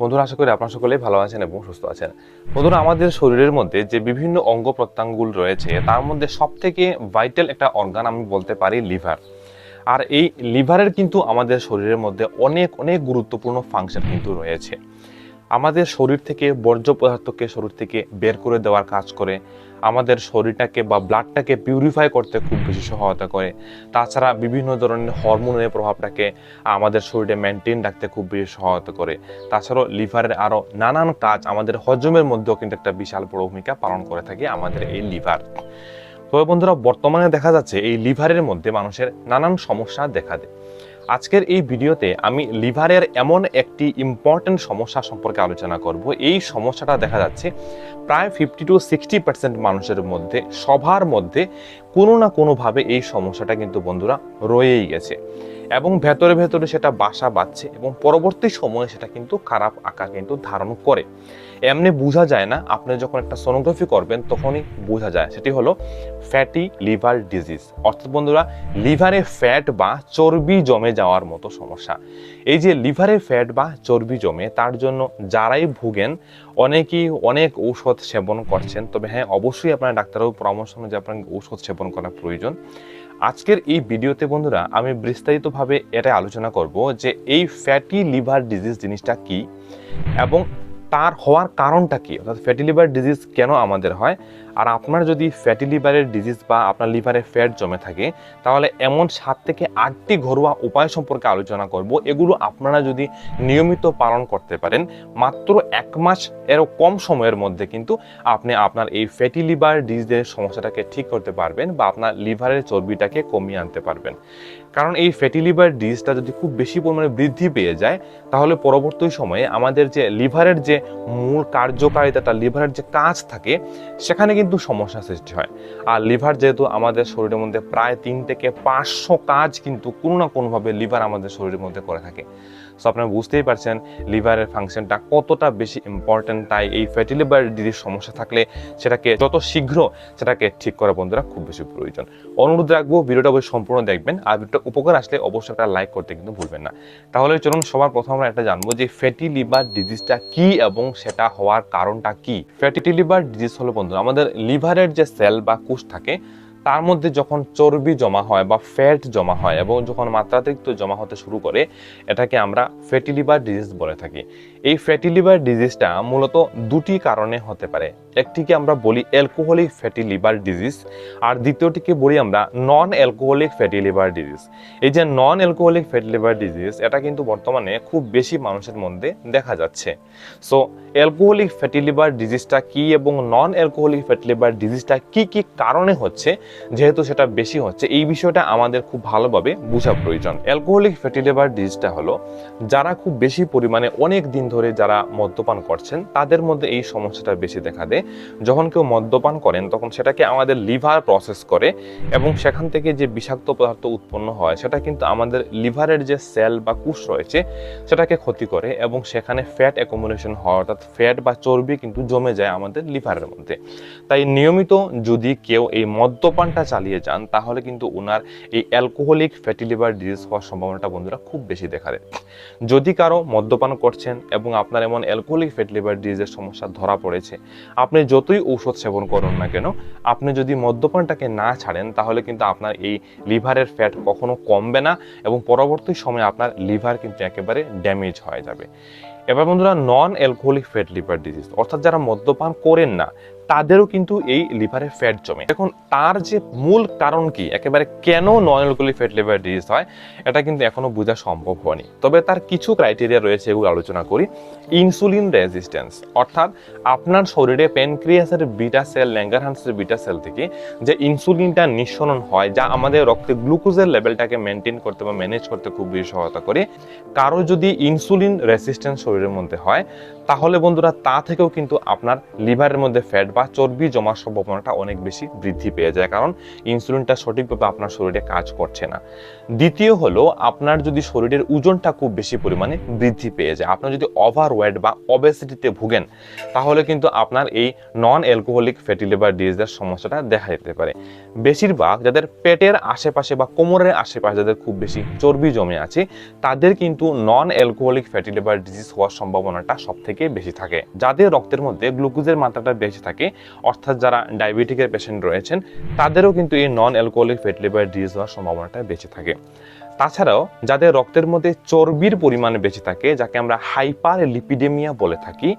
বন্ধুরা, আশা করি আপনারা সকলেই ভালো আছেন এবং সুস্থ আছেন। বন্ধুরা, আমাদের শরীরের মধ্যে যে বিভিন্ন অঙ্গ প্রত্যঙ্গগুলো রয়েছে, তার মধ্যে সব থেকে ভাইটাল একটা অর্গান আমি বলতে পারি লিভার আর এই লিভারের কিন্তু আমাদের শরীরের মধ্যে অনেক অনেক গুরুত্বপূর্ণ ফাংশন কিন্তু রয়েছে। আমাদের শরীর থেকে বর্জ্য পদার্থকে শরীর থেকে বের করে দেওয়ার কাজ করে আমাদের শরীরটাকে বা ব্লাডটাকে পিউরিফাই করতে খুব বেশি সহায়তা করে। তাছাড়া বিভিন্ন ধরনের হরমোনের প্রভাবটাকে আমাদের শরীরে মেনটেন রাখতে খুব বেশি সহায়তা করে। তাছাড়াও লিভারের আরও নানান কাজ আমাদের হজমের মধ্যেও কিন্তু একটা বিশাল বড় ভূমিকা পালন করে থাকে আমাদের এই লিভার। তবে বন্ধুরা, বর্তমানে দেখা যাচ্ছে এই লিভারের মধ্যে মানুষের নানান সমস্যা দেখা দেয়। আজকের এই ভিডিওতে আমি লিভারের এমন একটি ইম্পর্টেন্ট সমস্যা সম্পর্কে আলোচনা করব। এই সমস্যাটা দেখা যাচ্ছে প্রায় ফিফটি টু সিক্সটি পার্সেন্ট মানুষের মধ্যে, সবার মধ্যে কোনো না কোনোভাবে এই সমস্যাটা কিন্তু বন্ধুরা রয়েই গেছে এবং ভেতরে ভেতরে সেটা বাসা বাঁধছে এবং পরবর্তী সময়ে সেটা কিন্তু খারাপ আকার কিন্তু ধারণ করে। এমনি বোঝা যায় না, আপনি যখন একটা সোনোগ্রাফি করবেন তখনই বোঝা যায়। সেটি হলো ফ্যাটি লিভার ডিজিজ অর্থাৎ বন্ধুরা লিভারে ফ্যাট বা চর্বি জমে যাওয়ার মতো সমস্যা। এই যে লিভারে ফ্যাট বা চর্বি জমে, তার জন্য যারাই ভুগেন, অনেকেই অনেক ঔষধ সেবন করছেন। তবে হ্যাঁ অবশ্যই আপনার ডাক্তারবাবু পরামর্শ অনুযায়ী আপনার ঔষধ সেবন করা প্রয়োজন। আজকের এই ভিডিওতে বন্ধুরা, আমি বিস্তারিতভাবে এটা আলোচনা করব যে এই ফ্যাটি লিভার ডিজিজ জিনিসটা কি এবং তার হওয়ার কারণটা কি? অর্থাৎ ফ্যাটি লিভার ডিজিজ কেন আমাদের হয়? আর আপনার যদি ফ্যাটি লিভারের ডিজিজ বা আপনার লিভারে ফ্যাট জমে থাকে, তাহলে এমন সাত থেকে আটটি ঘরোয়া উপায় সম্পর্কে আলোচনা করব। এগুলো আপনারা যদি নিয়মিত পালন করতে পারেন, মাত্র এক মাস এরও কম সময়ের মধ্যে কিন্তু আপনি আপনার এই ফ্যাটি লিভার ডিজিজের সমস্যাটাকে ঠিক করতে পারবেন বা আপনার লিভারের চর্বিটাকে কমিয়ে আনতে পারবেন। কারণ এই ফ্যাটি লিভার ডিজিজটা যদি খুব বেশি পরিমাণে বৃদ্ধি পেয়ে যায়, তাহলে পরবর্তী সময়ে আমাদের যে লিভারের যে মূল কার্যকারিতাটা, লিভারের যে কাজ থাকে, সেখানে কিন্তু সমস্যা সৃষ্টি হয়। আর লিভার যেহেতু আমাদের শরীরের মধ্যে প্রায় তিন থেকে পাঁচশো কাজ কিন্তু কোনো না কোনোভাবে লিভার আমাদের শরীরের মধ্যে করে থাকে। সো আপনারা বুঝতেই পারছেন, লিভারের ফাংশনটা কতটা বেশি ইম্পর্টেন্ট তাই এই ফ্যাটি লিভার ডিজিজ সমস্যা থাকলে সেটাকে যত শীঘ্র সেটাকে ঠিক করা বন্ধুরা খুব বেশি প্রয়োজন। অনুরোধ রাখব, ভিডিওটা অবশ্যই সম্পূর্ণ দেখবেন, আর ভিডিওটা উপকার আসলে অবশ্যই একটা লাইক করতে কিন্তু ভুলবেন না। তাহলে চলুন, সবার প্রথম আমরা একটা জানব যে ফ্যাটি লিভার ডিজিজটা কি এবং সেটা হওয়ার কারণটা কি? ফ্যাটি লিভার ডিজিজ হলো বন্ধুরা, আমাদের লিভারের যে সেল বা কোষ থাকে তার মধ্যে যখন চর্বি জমা হয় বা ফ্যাট জমা হয় এবং যখন মাত্রাতিরিক্ত জমা হতে শুরু করে, এটাকে আমরা ফ্যাটি লিভার ডিজিজ বলে থাকি। এই ফ্যাটি লিভার ডিজিজটা মূলত দুটি কারণে হতে পারে। একটিকে আমরা বলি অ্যালকোহলিক ফ্যাটি লিভার ডিজিজ আর দ্বিতীয়টিকে বলি আমরা non alcoholic fatty liver disease এই যে non alcoholic fatty liver disease এটা কিন্তু বর্তমানে খুব বেশি মানুষের মধ্যে দেখা যাচ্ছে। সো অ্যালকোহলিক ফ্যাটি লিভার ডিজিজটা কি এবং নন অ্যালকোহলিক ফ্যাটি লিভার ডিজিজটা কি কি কারণে হচ্ছে যেহেতু সেটা বেশি হচ্ছে, এই বিষয়টা আমাদের খুব ভালোভাবে বোঝা প্রয়োজন। অ্যালকোহলিক ফ্যাটি লিভার ডিজিজটা হলো, যারা খুব বেশি পরিমাণে অনেক দিন ধরে যারা মদ্যপান করছেন, তাদের মধ্যে এই সমস্যাটা বেশি দেখা দেয়। যখন কেউ মদ্যপান করেন, তখন সেটাকে আমাদের লিভার প্রসেস করে এবং সেখান থেকে যে বিষাক্ত পদার্থ উৎপন্ন হয়, সেটা কিন্তু আমাদের লিভারের যে সেল বা কুশ রয়েছে, সেটাকে ক্ষতি করে এবং সেখানে ফ্যাট অ্যাকোমোডেশন হয়, অর্থাৎ ফ্যাট বা চর্বি কিন্তু জমে যায় আমাদের লিভারের মধ্যে। তাই নিয়মিত যদি কেউ এই মদ্যপানটা চালিয়ে যান, তাহলে কিন্তু ওনার এই অ্যালকোহলিক ফ্যাটি লিভার ডিজিজ হওয়ার সম্ভাবনাটা বন্ধুরা খুব বেশি দেখা দেয়। যদি কারও মদ্যপান করছেন এবং আপনার এমন অ্যালকোহলিক ফ্যাটি লিভার ডিজিজের সমস্যা ধরা পড়েছে, আপনি যতই ঔষধ সেবন করুন না কেন, আপনি যদি মদ্যপানটাকে না ছাড়েন, তাহলে কিন্তু আপনার এই লিভারের ফ্যাট কখনো কমবে না এবং পরবর্তী সময়ে আপনার লিভার কিন্তু একেবারে ড্যামেজ হয়ে যাবে। এবার বন্ধুরা non alcoholic fat liver disease অর্থাৎ যারা মদ্যপান করেন না তাদেরও কিন্তু এই লিভারে ফ্যাট জমে। এখন তার যে মূল কারণ কি? একেবারে কেন অ্যালকোহলিক ফ্যাট লিভার ডিজিজ হয়? এটা কিন্তু এখনও বোঝা সম্ভব হয়নি। তবে তার কিছু ক্রাইটেরিয়া রয়েছে এগুলো আলোচনা করি। ইনসুলিন রেজিস্ট্যান্স অর্থাৎ আপনার শরীরে প্যানক্রিয়াসের বিটা সেল ল্যাঙ্গারহান্সের বিটা সেল থেকে যে ইনসুলিনটা নিঃসরণ হয়, যা আমাদের রক্তে গ্লুকোজের লেভেলটাকে মেনটেন করতে বা ম্যানেজ করতে খুব বেশি সহায়তা করে, কারও যদি ইনসুলিন রেসিস্ট্যান্স শরীরের মধ্যে হয়, তাহলে বন্ধুরা তা থেকেও কিন্তু আপনার লিভারের মধ্যে ফ্যাট বা চর্বি জমার সম্ভাবনাটা অনেক বেশি বৃদ্ধি পেয়ে যায়, কারণ ইনসুলিনটা সঠিকভাবে আপনার শরীরে কাজ করছে না। দ্বিতীয় হলো, আপনার যদি শরীরের ওজনটা খুব বেশি পরিমাণে বৃদ্ধি পেয়ে যায় আপনার যদি ওভার ওয়েট বা অবেসিটিতে ভুগেন, তাহলে কিন্তু আপনার এই নন অ্যালকোহলিক ফ্যাটি লিভার ডিজিজের সমস্যাটা দেখা যেতে পারে। বেশিরভাগ যাদের পেটের আশেপাশে বা কোমরের আশেপাশে যাদের খুব বেশি চর্বি জমে আছে, তাদের কিন্তু non alcoholic fatty liver disease হওয়ার সম্ভাবনাটা সব থেকে বেশি থাকে। যাদের রক্তের মধ্যে গ্লুকোজের মাত্রাটা বেশি থাকে অর্থাৎ যারা ডায়াবেটিকের পেশেন্ট রয়েছেন, তাদেরও কিন্তু এই non alcoholic fatty liver disease হওয়ার সম্ভাবনাটা বেঁচে থাকে। তাছাড়াও যাদের রক্তের মধ্যে চর্বির পরিমাণ বেশি থাকে, যাকে আমরা হাইপার লিপিডেমিয়া বলে থাকি,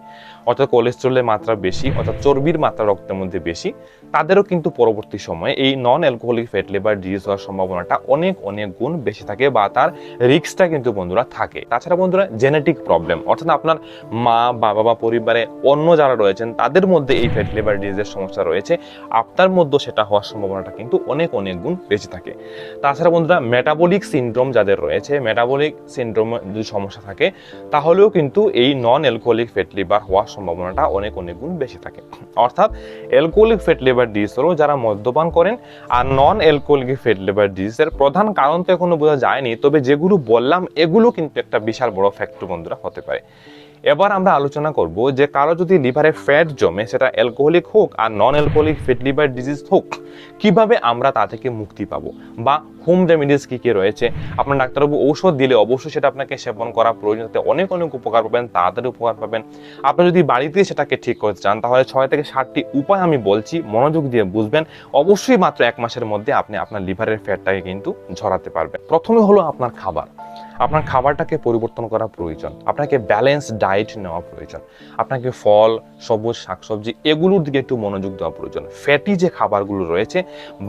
অর্থাৎ কোলেস্ট্রলের মাত্রা বেশি, অর্থাৎ চর্বির মাত্রা রক্তের মধ্যে বেশি, তাদেরও কিন্তু পরবর্তী সময়ে এই non alcoholic fat liver disease হওয়ার সম্ভাবনাটা অনেক অনেক গুণ বেশি থাকে বা তার রিস্কটা কিন্তু বন্ধুরা থাকে। তাছাড়া বন্ধুরা জেনেটিক প্রবলেম অর্থাৎ আপনার মা, বাবা বা পরিবারে অন্য যারা রয়েছেন, তাদের মধ্যে এই ফ্যাট লিভার ডিজিজের সমস্যা রয়েছে। আপনার মধ্যে সেটা হওয়ার সম্ভাবনাটা কিন্তু অনেক অনেক গুণ বেশি থাকে। তাছাড়া বন্ধুরা মেটাবলিক সিনড্রোম যাদের রয়েছে মেটাবলিক সিনড্রোম যদি সমস্যা থাকে, তাহলেও কিন্তু এই নন অ্যালকোহলিক ফ্যাট লিভার হওয়ার সম্ভাবনাটা অনেক অনেক গুণ বেশি থাকে। অর্থাৎ অ্যালকোহলিক ফ্যাট লিভার ডিজিজ হলো যারা মদ্যপান করেন আর নন অ্যালকোহলিক ফ্যাট লিভার ডিজিজের প্রধান কারণ তো এখনও বোঝা যায়নি, তবে যেগুলো বললাম, এগুলো কিন্তু একটা বিশাল বড় ফ্যাক্টর বন্ধুরা, হতে পারে। এবার আমরা আলোচনা করব যে কারও যদি লিভারে ফ্যাট জমে সেটা অ্যালকোহলিক হোক আর non alcoholic fat liver disease হোক, কীভাবে আমরা তা থেকে মুক্তি পাবো? বা হোম রেমিডিস কী কী রয়েছে? আপনার ডাক্তারবাবু ঔষধ দিলে অবশ্যই সেটা আপনাকে সেবন করা প্রয়োজন। তাতে অনেক অনেক উপকার পাবেন, তাড়াতাড়ি উপকার পাবেন। আপনি যদি বাড়িতে সেটাকে ঠিক করতে চান, তাহলে ছয় থেকে ষাটটি উপায় আমি বলছি, মনোযোগ দিয়ে বুঝবেন। অবশ্যই মাত্র এক মাসের মধ্যে আপনি আপনার লিভারের ফ্যাটটাকে কিন্তু ঝরাতে পারবেন। প্রথমে হলো আপনার খাবার। আপনার খাবারটাকে পরিবর্তন করা প্রয়োজন। আপনাকে ব্যালেন্স ডায়েট নেওয়া প্রয়োজন। আপনাকে ফল, সবুজ শাকসবজি এগুলোর দিকে একটু মনোযোগ দেওয়া প্রয়োজন। ফ্যাটি যে খাবারগুলো রয়েছে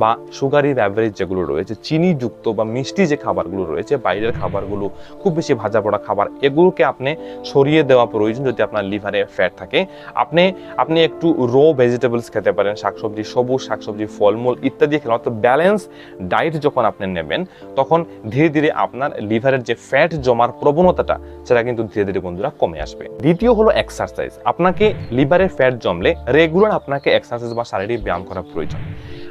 বা সুগারি ব্যাভারেজ যেগুলো রয়েছে, চিনিযুক্ত বা মিষ্টি যে খাবারগুলো রয়েছে, বাইরের খাবারগুলো, খুব বেশি ভাজা পড়া খাবার, এগুলোকে আপনি সরিয়ে দেওয়া প্রয়োজন যদি আপনার লিভারে ফ্যাট থাকে। আপনি আপনি একটু রো ভেজিটেবলস খেতে পারেন, শাকসবজি, সবুজ শাকসবজি, ফলমূল ইত্যাদি খেলে অর্থাৎ ব্যালেন্স ডায়েট যখন আপনি নেবেন, তখন ধীরে ধীরে আপনার লিভারের যে ফ্যাট জমার প্রবণতাটা, সেটা কিন্তু ধীরে ধীরে বন্ধুরা কমে আসবে। দ্বিতীয় হলো এক্সারসাইজ আপনাকে লিভারে ফ্যাট জমলে রেগুলার আপনাকে এক্সারসাইজ বা শারীরিক ব্যায়াম করা প্রয়োজন।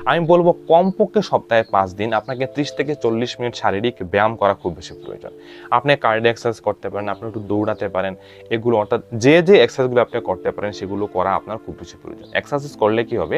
আমি বলব কমপক্ষে সপ্তাহে পাঁচ দিন, আপনাকে ত্রিশ থেকে চল্লিশ মিনিট শারীরিক ব্যায়াম করা খুব বেশি প্রয়োজন। আপনি কার্ডি এক্সারসাইজ করতে পারেন, আপনি একটু দৌড়াতে পারেন, এগুলো অর্থাৎ যে যে এক্সারসাইজগুলো আপনি করতে পারেন, সেগুলো করা আপনার খুব বেশি প্রয়োজন। এক্সারসাইজ করলে কি হবে?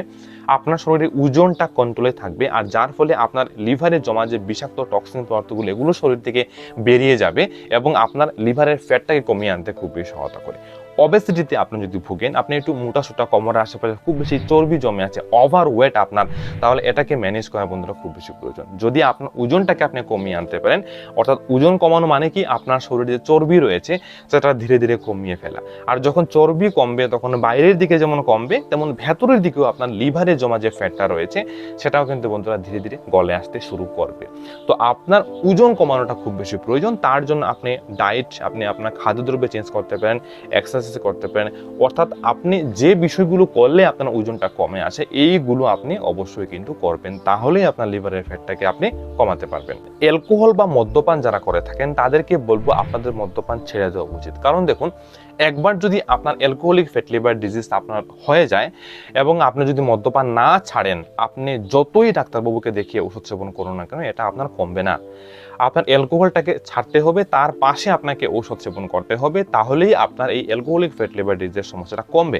আপনার শরীরের ওজনটা কন্ট্রোলে থাকবে আর যার ফলে আপনার লিভারে জমা যে বিষাক্ত টক্সিন পদার্থগুলো, এগুলো শরীর থেকে বেরিয়ে যাবে এবং আপনার লিভারের ফ্যাটটাকে কমিয়ে আনতে খুব বেশি সহায়তা করে। অবেসিটিতে আপনি যদি ভুগেন, আপনি একটু মোটা সোটা কোমরের আশেপাশে খুব বেশি চর্বি জমে আছে ওভার ওয়েট আপনার, তাহলে এটাকে ম্যানেজ করা বন্ধুরা খুব বেশি প্রয়োজন। যদি আপনার ওজনটাকে আপনি কমিয়ে আনতে পারেন, অর্থাৎ ওজন কমানো মানে কি? আপনার শরীরে যে চর্বি রয়েছে, সেটা ধীরে ধীরে কমিয়ে ফেলা। আর যখন চর্বি কমবে, তখন বাইরের দিকে যেমন কমবে, তেমন ভেতরের দিকেও আপনার লিভারে জমা যে ফ্যাটটা রয়েছে, সেটাও কিন্তু বন্ধুরা ধীরে ধীরে গলে আসতে শুরু করবে। তো আপনার ওজন কমানোটা খুব বেশি প্রয়োজন, তার জন্য আপনি ডায়েট আপনি আপনার খাদ্যদ্রব্য চেঞ্জ করতে পারেন এক্সারসাইজ করতে পারেন। অর্থাৎ আপনি যে বিষয়গুলো করলে আপনার ওজনটা কমে আসে, এইগুলো আপনি অবশ্যই কিন্তু করবেন। তাহলেই আপনার লিভারের ফ্যাটটাকে আপনি কমাতে পারবেন। অ্যালকোহল বা মদ্যপান যারা করে থাকেন, তাদেরকে বলব আপনাদের মদ্যপান ছেড়ে দেওয়া উচিত। কারণ দেখুন, একবার যদি আপনার অ্যালকোহলিক ফ্যাট লিভার ডিজিজ আপনার হয়ে যায় এবং আপনি যদি মদ্যপান না ছাড়েন, আপনি যতই ডাক্তারবাবুকে দেখিয়ে ওষুধ সেবন করুন না কেন, এটা আপনার কমবে না। আপনার অ্যালকোহলটাকে ছাড়তে হবে, তার পাশে আপনাকে ঔষধ সেবন করতে হবে, তাহলেই আপনার এই অ্যালকোহলিক ফ্যাট লিভার ডিজিজের সমস্যাটা কমবে।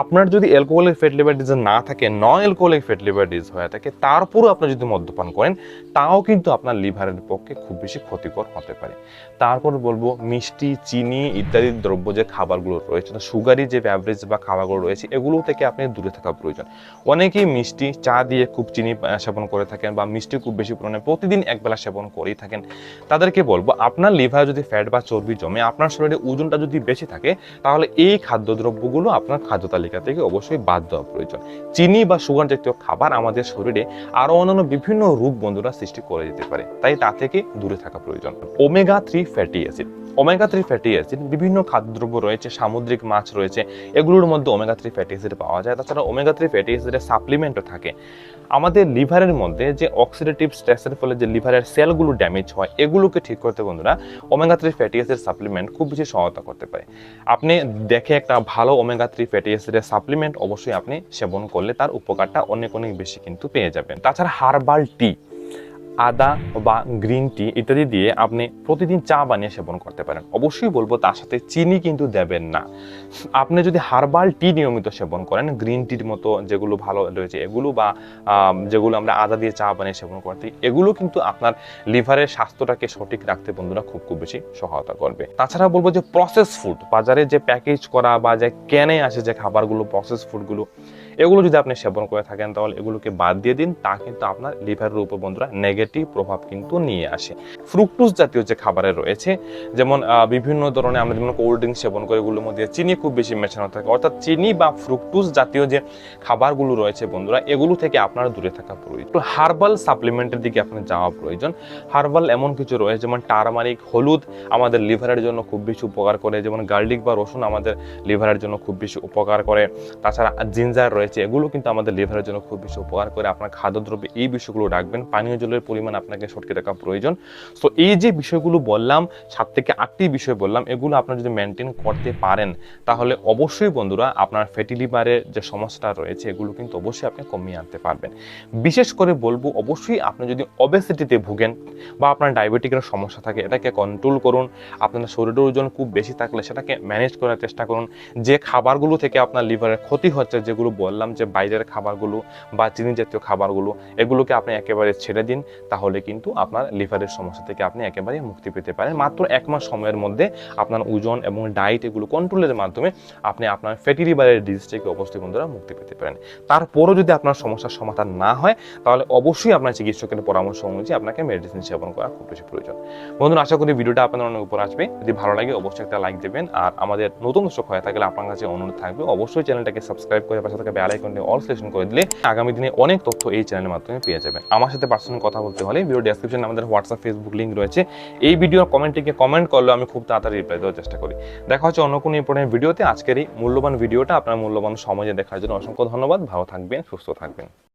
আপনার যদি অ্যালকোহলিক ফ্যাট লিভার ডিজিজ না থাকে non alcoholic fat liver disease হয়ে থাকে, তারপরও আপনি যদি মদ্যপান করেন, তাও কিন্তু আপনার লিভারের পক্ষে খুব বেশি ক্ষতিকর হতে পারে। তারপর বলব, মিষ্টি, চিনি ইত্যাদি দ্রব্য যে খাবারগুলো রয়েছে সুগারি যে ব্যাভারেজ বা খাবারগুলো রয়েছে, এগুলো থেকে আপনি দূরে থাকা প্রয়োজন। অনেকেই মিষ্টি, চা দিয়ে খুব চিনি সেবন করে থাকেন বা মিষ্টি খুব বেশি পরিমাণে প্রতিদিন একবেলা সেবন করেই থাকেন। তাদেরকে বলব, আপনার লিভার যদি ফ্যাট বা চর্বি জমে, আপনার শরীরে ওজনটা যদি বেশি থাকে, তাহলে এই খাদ্যদ্রব্যগুলো আপনার খাদ্য তালিকা থেকে অবশ্যই বাদ দেওয়া প্রয়োজন। চিনি বা সুগার জাতীয় খাবার আমাদের শরীরে আরও অন্যান্য বিভিন্ন রূপ বন্ধুরা সৃষ্টি করে দিতে পারে, তাই তা থেকে দূরে থাকা প্রয়োজন। Omega three fatty acid omega three fatty acid বিভিন্ন খাদ্যদ্রব্য রয়েছে, সামুদ্রিক মাছ রয়েছে, এগুলোর মধ্যে ওমেগা থ্রি ফ্যাটি অ্যাসিড পাওয়া যায়। তাছাড়া ওমেগা থ্রি ফ্যাটি অ্যাসিডের সাপ্লিমেন্টও থাকে। আমাদের লিভারের মধ্যে যে অক্সিডেটিভ স্ট্রেসের ফলে যে লিভারের সেলগুলো ড্যামেজ হয়, এগুলোকে ঠিক করতে বন্ধুরা omega three fatty acid supplement খুব বেশি সহায়তা করতে পারে। আপনি দেখে একটা ভালো ওমেগা থ্রি ফ্যাটি অ্যাসিডের সাপ্লিমেন্ট অবশ্যই আপনি সেবন করলে তার উপকারটা অনেক অনেক বেশি কিন্তু পেয়ে যাবেন। তাছাড়া হার্বাল টি আদা বা গ্রিন টি ইত্যাদি দিয়ে আপনি প্রতিদিন চা বানিয়ে সেবন করতে পারেন। অবশ্যই বলব তার সাথে চিনি কিন্তু দেবেন না। আপনি যদি হার্বাল টি নিয়মিত সেবন করেন, গ্রিন টির মতো যেগুলো ভালো রয়েছে এগুলো বা যেগুলো আমরা আদা দিয়ে চা বানিয়ে সেবন করতে, এগুলো কিন্তু আপনার লিভারের স্বাস্থ্যটাকে সঠিক রাখতে বন্ধুরা খুব খুব বেশি সহায়তা করবে। তাছাড়া বলব যে প্রসেস ফুড বাজারে যে প্যাকেজ করা বা যে ক্যানে আসে যে খাবারগুলো প্রসেস ফুডগুলো এগুলো যদি আপনি সেবন করে থাকেন, তাহলে এগুলোকে বাদ দিয়ে দিন। তা কিন্তু আপনার লিভারের উপর বন্ধুরা নেগেটিভ প্রভাব কিন্তু নিয়ে আসে। ফ্রুক্টোজ জাতীয় যে খাবারে রয়েছে, যেমন বিভিন্ন ধরনের আমরা যেমন কোল্ড ড্রিঙ্কস সেবন করে, এগুলোর মধ্যে চিনি খুব বেশি মেশানো থাকে। অর্থাৎ চিনি বা ফ্রুক্টোজ জাতীয় যে খাবারগুলো রয়েছে বন্ধুরা, এগুলো থেকে আপনার দূরে থাকা প্রয়োজন। হার্বাল সাপ্লিমেন্টের দিকে আপনার যাওয়া প্রয়োজন। হার্বাল এমন কিছু রয়েছে, যেমন টারমারিক হলুদ আমাদের লিভারের জন্য খুব বেশি উপকার করে। যেমন গার্লিক বা রসুন আমাদের লিভারের জন্য খুব বেশি উপকার করে। তাছাড়া জিঞ্জার রয়েছে এগুলো কিন্তু আমাদের লিভারের জন্য খুব বেশি উপকার করে। আপনার খাদ্যদ্রব্যে এই বিষয়গুলো রাখবেন, পানীয় জলের পরিমাণ আপনাকে সটকে রাখা প্রয়োজন। তো এই যে বিষয়গুলো বললাম, সাত থেকে আটটি বিষয় বললাম, এগুলো আপনার যদি মেনটেন করতে পারেন, তাহলে অবশ্যই বন্ধুরা আপনার ফ্যাটি লিভারের যে সমস্যাটা রয়েছে, এগুলো কিন্তু অবশ্যই আপনি কমিয়ে আনতে পারবেন। বিশেষ করে বলব, অবশ্যই আপনি যদি অবেসিটিতে ভুগেন বা আপনার ডায়াবেটিকের সমস্যা থাকে, এটাকে কন্ট্রোল করুন। আপনার শরীরের ওজন খুব বেশি থাকলে সেটাকে ম্যানেজ করার চেষ্টা করুন। যে খাবারগুলো থেকে আপনার লিভারের ক্ষতি হচ্ছে, যেগুলো বললাম যে বাইরের খাবারগুলো বা চিনি জাতীয় খাবারগুলো, এগুলোকে আপনি একেবারে ছেড়ে দিন, তাহলে কিন্তু আপনার লিভারের সমস্যা থেকে আপনি একেবারে মুক্তি পেতে পারেন। মাত্র এক মাস সময়ের মধ্যে আপনার ওজন এবং ডায়েট এগুলো কন্ট্রোলের মাধ্যমে আপনি আপনার ফ্যাটি লিভারের ডিজিজ থেকে অবশ্যই বন্ধুরা মুক্তি পেতে পারেন। তারপরও যদি আপনার সমস্যার সমাধান না হয়, তাহলে অবশ্যই আপনার চিকিৎসকের পরামর্শ অনুযায়ী আপনাকে মেডিসিন সেবন করা খুব বেশি প্রয়োজন। বন্ধুরা, আশা করি ভিডিওটা আপনার অনেক উপর আসবে। যদি ভালো লাগে, অবশ্যই একটা লাইক দেবেন। আর আমাদের নতুন দর্শক হয়ে থাকলে আপনার কাছে অনুরোধ থাকবে, অবশ্যই চ্যানেলটাকে সাবস্ক্রাইব করে পাশে থাকা বেল আইকনটি অল সিলেকশন করে দিলে আগামী দিনে অনেক তথ্য এই চ্যানেলের মাধ্যমে পেয়ে যাবেন। আমার সাথে পার্সোনাল কথা বলতে হলে ভিডিও ডেসক্রিপশনে আমাদের হোয়াটসঅ্যাপ ফেসবুক লিঙ্ক রয়েছে। এই ভিডিওর কমেন্টটিকে কমেন্ট করলে আমি খুব তাড়াতাড়ি রিপ্লাই দেওয়ার চেষ্টা করি। দেখা হচ্ছে অন্য কোনো ইম্পর্টেন্ট ভিডিওতে আজকের এই মূল্যবান ভিডিওটা আপনার মূল্যবান সময়ে দেখার জন্য অসংখ্য ধন্যবাদ। ভালো থাকবেন, সুস্থ থাকবেন।